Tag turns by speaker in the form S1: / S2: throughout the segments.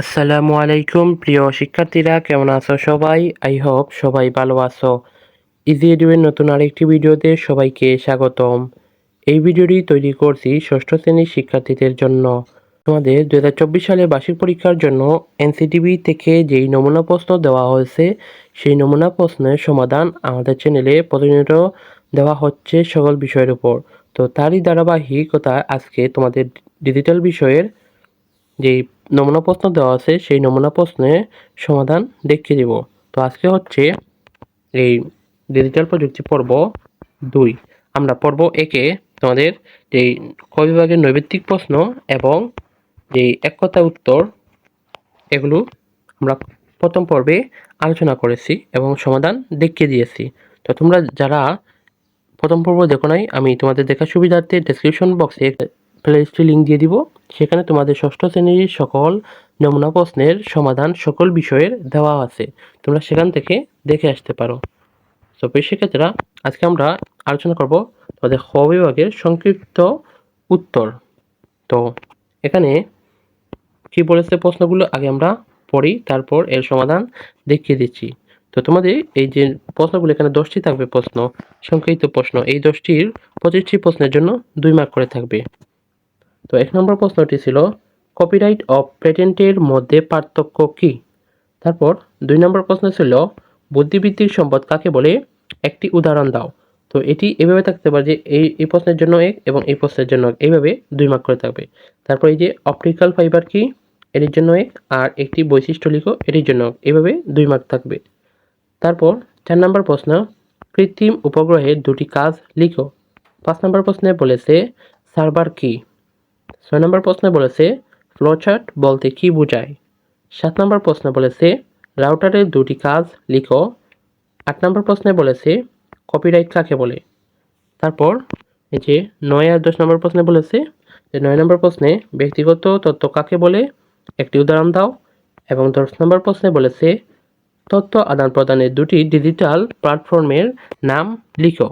S1: আসসালামু আলাইকুম, প্রিয় শিক্ষার্থীরা, কেমন আছো সবাই? আই হোপ সবাই ভালো আছো। ইজি এডুয়ের নতুন আরেকটি ভিডিওতে সবাইকে স্বাগতম। এই ভিডিওটি তৈরি করছি ষষ্ঠ শ্রেণির শিক্ষার্থীদের জন্য। তোমাদের দু সালে বার্ষিক পরীক্ষার জন্য এনসিটিভি থেকে যেই নমুনা প্রশ্ন দেওয়া হয়েছে, সেই নমুনা প্রশ্নের সমাধান আমাদের চ্যানেলে প্রতিনিয়ত দেওয়া হচ্ছে সকল বিষয়ের উপর। তো তারই ধারাবাহিকতা আজকে তোমাদের ডিজিটাল বিষয়ের যেই নমুনা প্রশ্ন দেওয়া আছে, সেই নমুনা প্রশ্নে সমাধান দেখিয়ে দেব। তো আজকে হচ্ছে এই ডিজিটাল প্রযুক্তি পর্ব দুই। আমরা পর্ব একে তোমাদের যেই ক বিভাগের নৈবিত্তিক প্রশ্ন এবং যেই এক কথা উত্তর, এগুলো আমরা প্রথম পর্বে আলোচনা করেছি এবং সমাধান দেখিয়ে দিয়েছি। তো তোমরা যারা প্রথম পর্ব দেখো নাই, আমি তোমাদের দেখার সুবিধার্থে ডেসক্রিপশন বক্সে প্লেলিস্টে লিঙ্ক দিয়ে দিব। সেখানে তোমাদের ষষ্ঠ শ্রেণির সকল নমুনা প্রশ্নের সমাধান সকল বিষয়ের দেওয়া আছে। তোমরা সেখান থেকে দেখে আসতে পারো। তো সেক্ষেত্রে আজকে আমরা আলোচনা করব তোমাদের খ বিভাগের সংক্ষিপ্ত উত্তর। তো এখানে কি বলেছে প্রশ্নগুলো আগে আমরা পড়ি, তারপর এর সমাধান দেখিয়ে দিচ্ছি। তো তোমাদের এই যে প্রশ্নগুলো, এখানে দশটি থাকবে প্রশ্ন, সংক্ষিপ্ত প্রশ্ন। এই দশটির পঁচিশটি প্রশ্নের জন্য দুই মার্ক করে থাকবে। তো এক নম্বর প্রশ্নটি ছিল কপিরাইট অফ পেটেন্টের মধ্যে পার্থক্য কী? তারপর দুই নম্বর প্রশ্ন ছিল বুদ্ধিবৃত্তিক সম্পদ কাকে বলে? একটি উদাহরণ দাও। তো এটি এভাবে থাকতে পারে যে এই এই প্রশ্নের জন্য এক এবং এই প্রশ্নের জন্য এক। এইভাবে দুই মার্ক করে থাকবে। তারপর এই যে অপটিক্যাল ফাইবার কি? এটির জন্য এক। আর একটি বৈশিষ্ট্য লিখো, এটির জন্য। এভাবে দুই মার্ক থাকবে। তারপর চার নম্বর প্রশ্ন, কৃত্রিম উপগ্রহের দুটি কাজ লিখো। পাঁচ নম্বর প্রশ্নে বলেছে সার্ভার কি? ছয় নম্বর প্রশ্নে বলেছে, ফ্লোচার্ট বলতে কি বোঝায়? সাত নম্বর প্রশ্নে বলেছে, রাউটারের দুটি কাজ লিখো। আট নম্বর প্রশ্নে বলেছে, কপিরাইট কাকে বলে? তারপর এই যে নয় আর দশ নম্বর প্রশ্নে বলেছে, যে নয় নম্বর প্রশ্নে ব্যক্তিগত তথ্য কাকে বলে? একটি উদাহরণ দাও। এবং দশ নম্বর প্রশ্নে বলেছে তথ্য আদান প্রদানের দুটি ডিজিটাল প্ল্যাটফর্মের নাম লিখো।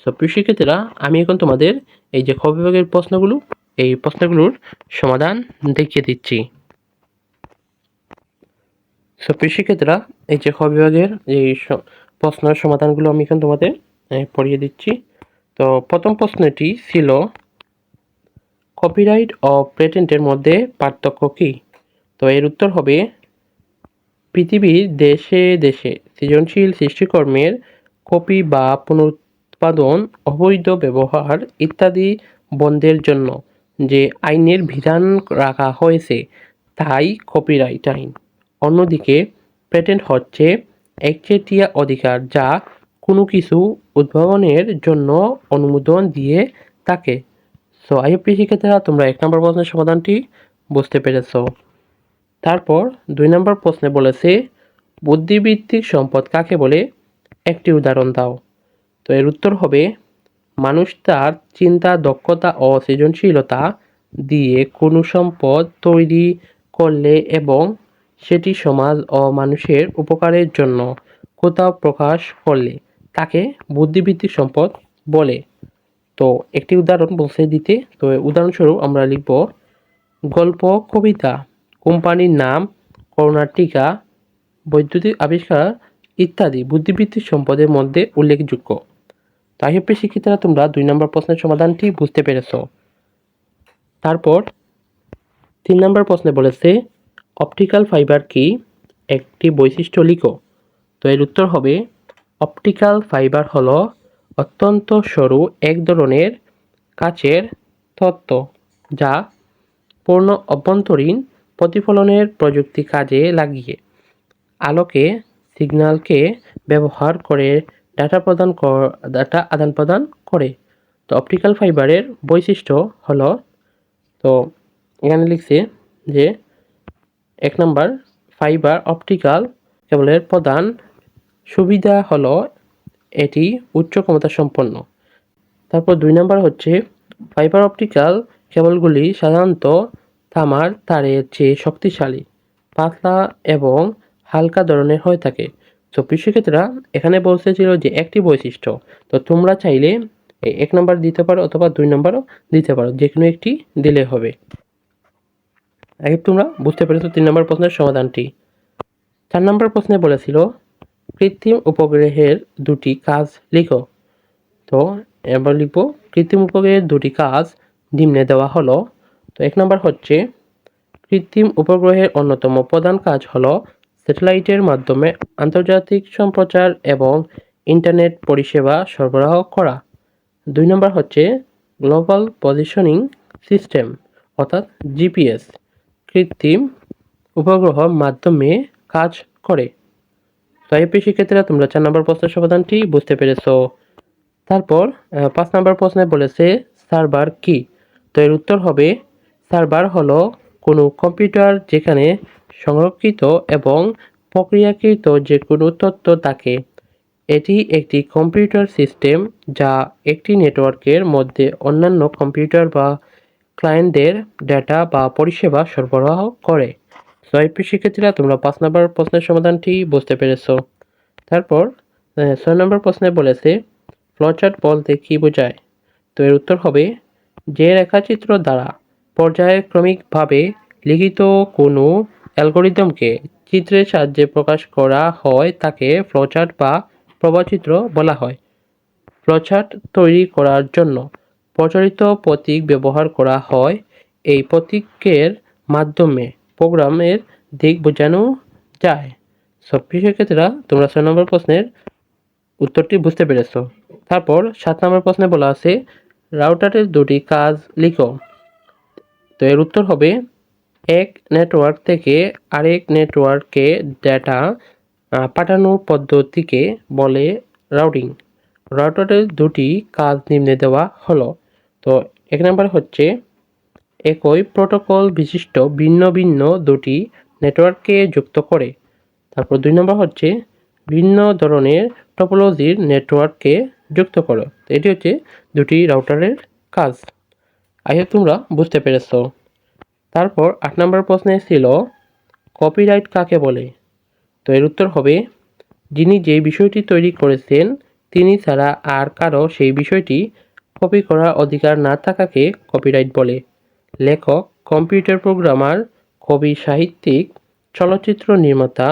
S1: সো প্রিয় শিক্ষার্থীরা, আমি এখন তোমাদের এই যে খ প্রশ্নগুলো এই প্রশ্নগুলোর সমাধান দেখিয়ে দিচ্ছি। সো শিক্ষার্থীরা এই যে বিভাগের এই প্রশ্নের সমাধানগুলো আমি এখন তোমাদের পড়িয়ে দিচ্ছি। তো, প্রথম প্রশ্নটি ছিল কপিরাইট ও পেটেন্টের মধ্যে পার্থক্য কী? তো, এর উত্তর হবে, পৃথিবীর দেশে দেশে সৃজনশীল সৃষ্টিকর্মের কপি বা পুনরুৎপাদন, অবৈধ ব্যবহার ইত্যাদি বন্ধের জন্য যে আইনের বিধান রাখা হয়েছে, তাই কপিরাইট আইন। অন্যদিকে পেটেন্ট হচ্ছে একচেটিয়া অধিকার যা কোনো কিছু উদ্ভাবনের জন্য অনুমোদন দিয়ে থাকে। সো আইএপি শিক্ষার্থীরা, তোমরা এক নম্বর প্রশ্নের সমাধানটি বুঝতে পেরেছ। তারপর, দুই নম্বর প্রশ্নে বলেছে, বুদ্ধিবৃত্তিক সম্পদ কাকে বলে? একটি উদাহরণ দাও। তো এর উত্তর হবে মানুষ তার চিন্তা, দক্ষতা ও সৃজনশীলতা দিয়ে কোনো সম্পদ তৈরি করলে এবং সেটি সমাজ ও মানুষের উপকারের জন্য কোথাও প্রকাশ করলে তাকে বুদ্ধিবৃত্তিক সম্পদ বলে। তো একটি উদাহরণ বলছে দিতে, তো উদাহরণস্বরূপ আমরা লিখব, গল্প, কবিতা, কোম্পানির নাম, করোনার টিকা, বৈদ্যুতিক আবিষ্কার ইত্যাদি বুদ্ধিবৃত্তিক সম্পদের মধ্যে উল্লেখযোগ্য। তাই হচ্ছে শিক্ষিতরা তোমরা দুই নম্বর প্রশ্নের সমাধানটি বুঝতে পেরেছ। তারপর তিন নম্বর প্রশ্নে বলেছে, অপটিক্যাল ফাইবার কি? একটি বৈশিষ্ট্য লিখো। তো এর উত্তর হবে, অপটিক্যাল ফাইবার হলো অত্যন্ত সরু এক ধরনের কাচের তত্ত্ব যা পূর্ণ অভ্যন্তরীণ প্রতিফলনের প্রযুক্তি কাজে লাগিয়ে আলোকে, সিগন্যালকে ব্যবহার করে ডাটা প্রদান কর- ডাটা আদান প্রদান করে। তো অপটিক্যাল ফাইবারের বৈশিষ্ট্য হলো, তো এখানে লিখছে যে এক নম্বর ফাইবার অপটিক্যাল কেবলের প্রধান সুবিধা হলো এটি উচ্চ ক্ষমতা সম্পন্ন। তারপর দুই নম্বর হচ্ছে ফাইবার অপটিক্যাল কেবলগুলি সাধারণত তামার তারের চেয়ে শক্তিশালী, পাতলা এবং হালকা ধরনের হয়ে থাকে। তো কৃষিক্ষেত্রা এখানে বলতেছিল যে একটি বৈশিষ্ট্য, তো তোমরা চাইলে এক নম্বর দিতে পারো অথবা দুই নম্বরও দিতে পারো, যে কোনো একটি দিলে হবে। আগে তোমরা বুঝতে পেরেছ তিন নম্বর প্রশ্নের সমাধানটি। চার নম্বর প্রশ্নে বলেছিল, কৃত্রিম উপগ্রহের দুটি কাজ লিখো। তো এবার লিখব, কৃত্রিম উপগ্রহের দুটি কাজ নিম্নে দেওয়া হলো, তো এক নম্বর হচ্ছে, কৃত্রিম উপগ্রহের অন্যতম প্রধান কাজ হলো স্যাটেলাইটের মাধ্যমে আন্তর্জাতিক সম্প্রচার এবং ইন্টারনেট পরিষেবা সরবরাহ করা। দুই নম্বর হচ্ছে গ্লোবাল পজিশনিং সিস্টেম অর্থাৎ জিপিএস কৃত্রিম উপগ্রহ মাধ্যমে কাজ করে। তো এই শিক্ষার্থীরা তোমরা চার নম্বর প্রশ্নের সমাধানটি বুঝতে পেরেছ। তারপর পাঁচ নম্বর প্রশ্নে বলেছে সার্ভার কি? তো এর উত্তর হবে, সার্ভার হলো কোনো কম্পিউটার যেখানে সংরক্ষিত এবং প্রক্রিয়াকৃত যে কোনো তথ্য থাকে। এটি একটি কম্পিউটার সিস্টেম যা একটি নেটওয়ার্কের মধ্যে অন্যান্য কম্পিউটার বা ক্লায়েন্টদের ডেটা বা পরিষেবা সরবরাহ করে। এই শিক্ষার্থীরা তোমরা পাঁচ নম্বর প্রশ্নের সমাধানটি বুঝতে পেরেছ। তারপর ছয় নম্বর প্রশ্নে বলেছে, ফ্লোচার্ট বলতে কী বোঝায়? তো এর উত্তর হবে, যে রেখাচিত্র দ্বারা পর্যায়ক্রমিকভাবে লিখিত কোনো অ্যালগোরিদমকে চিত্রের সাহায্যে প্রকাশ করা হয় তাকে ফ্লোচার্ট বা প্রবাচিত্র বলা হয়। ফ্লোচার্ট তৈরি করার জন্য প্রচলিত প্রতীক ব্যবহার করা হয়। এই প্রতীকের মাধ্যমে প্রোগ্রামের দিক বোঝানো যায়। সব শিক্ষার্থীরা তোমরা ছয় নম্বর প্রশ্নের উত্তরটি বুঝতে পেরেছ। তারপর সাত নম্বর প্রশ্নে বলা আছে, রাউটারের দুটি কাজ লিখো। তো এর উত্তর হবে এক নেটওয়ার্ক থেকে আরেক নেটওয়ার্কে ডেটা পাঠানোর পদ্ধতিকে বলে রাউটিং রাউটারের দুটি কাজ নিম্নে দেওয়া হলো। তো এক নম্বর হচ্ছে, একই প্রোটোকল বিশিষ্ট ভিন্ন ভিন্ন দুটি নেটওয়ার্ককে যুক্ত করে। তারপর দুই নম্বর হচ্ছে, ভিন্ন ধরনের টপোলজির নেটওয়ার্ককে যুক্ত করো। তো এটি হচ্ছে দুটি রাউটারের কাজ। আগে তোমরা বুঝতে পেরেছ। তারপর আট নম্বর প্রশ্নে ছিল কপিরাইট কাকে বলে? তো এর উত্তর হবে, যিনি যে বিষয়টি তৈরি করেছেন, তিনি ছাড়া আর কারও সেই বিষয়টি কপি করার অধিকার না থাকাকে কপিরাইট বলে। লেখক কম্পিউটার প্রোগ্রামার কবি, সাহিত্যিক, চলচ্চিত্র নির্মাতা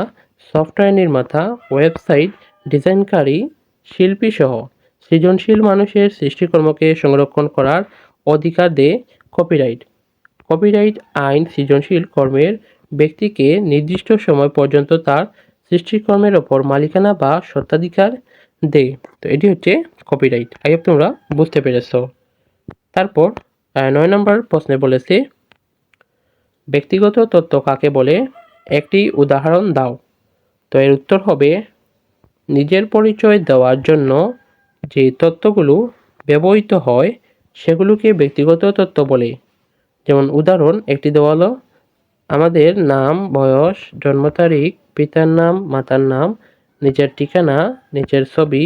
S1: সফটওয়্যার নির্মাতা ওয়েবসাইট ডিজাইনকারী শিল্পীসহ সৃজনশীল মানুষের সৃষ্টিকর্মকে সংরক্ষণ করার অধিকার দেয় কপিরাইট কপিরাইট আইন সৃজনশীল কর্মের ব্যক্তিকে নির্দিষ্ট সময় পর্যন্ত তার সৃষ্টিকর্মের ওপর মালিকানা বা স্বত্বাধিকার দেয়। তো এটি হচ্ছে কপিরাইট। আগে তোমরা বুঝতে পেরেছ। তারপর নয় নম্বর প্রশ্নে বলেছে, ব্যক্তিগত তথ্য কাকে বলে? একটি উদাহরণ দাও। তো এর উত্তর হবে, নিজের পরিচয় দেওয়ার জন্য যে তথ্যগুলো ব্যবহৃত হয়, সেগুলোকে ব্যক্তিগত তথ্য বলে। যেমন উদাহরণ, একটি দেওয়া হলো আমাদের নাম, বয়স, জন্ম তারিখ, পিতার নাম, মাতার নাম, নিজের ঠিকানা, নিজের ছবি,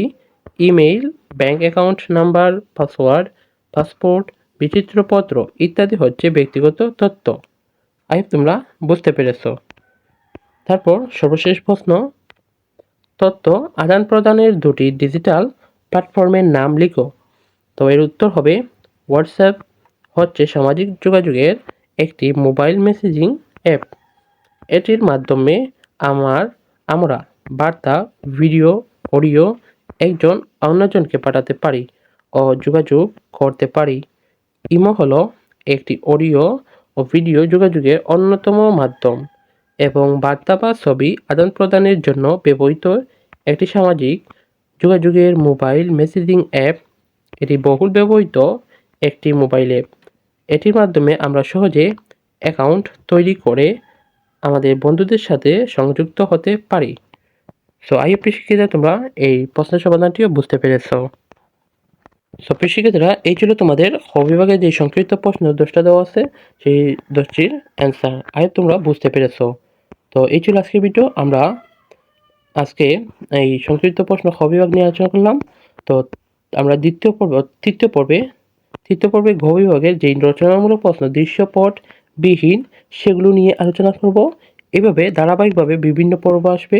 S1: email, bank account number, password, passport, বিচিত্রপত্র ইত্যাদি হচ্ছে ব্যক্তিগত তথ্য। আই তোমরা বুঝতে পেরেছ। তারপর সর্বশেষ প্রশ্ন, তথ্য আদান প্রদানের দুটি ডিজিটাল প্ল্যাটফর্মের নাম লিখো। তো এর উত্তর হবে, হোয়াটসঅ্যাপ হচ্ছে সামাজিক যোগাযোগের একটি মোবাইল মেসেজিং অ্যাপ এটির মাধ্যমে আমার, আমরা বার্তা ভিডিও অডিও একজন অন্যজনকে পাঠাতে পারি ও যোগাযোগ করতে পারি। ইমো হলো একটি অডিও ও ভিডিও যোগাযোগের অন্যতম মাধ্যম এবং বার্তা বা ছবি আদান প্রদানের জন্য ব্যবহৃত একটি সামাজিক যোগাযোগের মোবাইল মেসেজিং অ্যাপ এটি বহুল ব্যবহৃত একটি মোবাইল অ্যাপ এটির মাধ্যমে আমরা সহজে অ্যাকাউন্ট তৈরি করে আমাদের বন্ধুদের সাথে সংযুক্ত হতে পারি। সো আইএফটি শিক্ষিতা তোমরা এই প্রশ্নের সমাধানটিও বুঝতে পেরেছ। সো শিক্ষিতরা এই ছিল তোমাদের খ বিভাগে যে সংক্ষিপ্ত প্রশ্ন, দশটা দেওয়া আছে, সেই দশটির অ্যান্সার আই তোমরা বুঝতে পেরেছ। তো, এই ছিল আজকের ভিডিও আমরা আজকে এই সংক্ষিপ্ত প্রশ্ন খ বিভাগ নিয়ে আলোচনা করলাম। তো, আমরা দ্বিতীয় পর্ব, তৃতীয় পর্বে তৃতীয় পর্বে ঘ বিভাগের যে রচনামূলক প্রশ্ন, দৃশ্যপট বিহীন সেগুলো নিয়ে আলোচনা করব। এভাবে ধারাবাহিকভাবে বিভিন্ন পর্ব আসবে।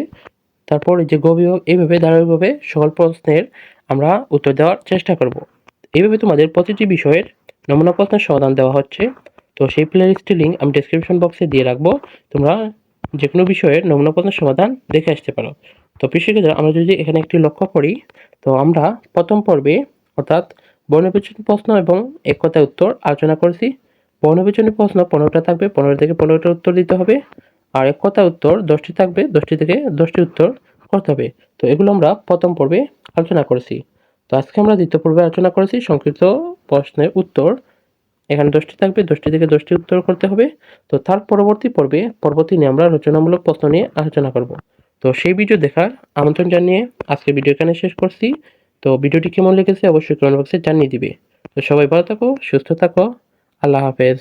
S1: তারপরে যে গ বিভাগ এইভাবে ধারাবাহিকভাবে সকল প্রশ্নের আমরা উত্তর দেওয়ার চেষ্টা করব। এইভাবে তোমাদের প্রতিটি বিষয়ের নমুনা প্রশ্নের সমাধান দেওয়া হচ্ছে। তো সেই প্লে লিস্টের লিঙ্ক আমি ডেসক্রিপশন বক্সে দিয়ে রাখব। তোমরা যে কোনো বিষয়ের নমুনা প্রশ্নের সমাধান দেখে আসতে পারো। তো কৃষিক্ষেত্রে আমরা যদি এখানে একটি লক্ষ্য করি, তো আমরা প্রথম পর্বে, অর্থাৎ বর্ণবিচ্ছিন্ন প্রশ্ন এবং এক কথায় উত্তর আলোচনা করেছি। বর্ণবিচ্ছিন্ন প্রশ্ন পনেরোটা থাকবে, পনেরো থেকে পনেরোটা উত্তর দিতে হবে। আর এক কথা উত্তর দশটি থাকবে, দশটি থেকে দশটি উত্তর করতে হবে। তো এগুলো আমরা প্রথম পর্বে আলোচনা করেছি। তো আজকে আমরা দ্বিতীয় পর্বে আলোচনা করেছি, সংক্ষিপ্ত প্রশ্নের উত্তর। এখানে দশটি থাকবে, দশটি থেকে দশটি উত্তর করতে হবে। তো তার পরবর্তী পর্বে, পরবর্তী নিয়ে আমরা রচনামূলক প্রশ্ন নিয়ে আলোচনা করব। তো সেই ভিডিও দেখার আমন্ত্রণ জানিয়ে আজকে ভিডিও এখানে শেষ করছি। তো ভিডিওটি কেমন লেগেছে অবশ্যই কমেন্ট বক্সে জানিয়ে দিবে। তো সবাই ভালো থাকো, সুস্থ থাকো, আল্লাহ হাফেজ।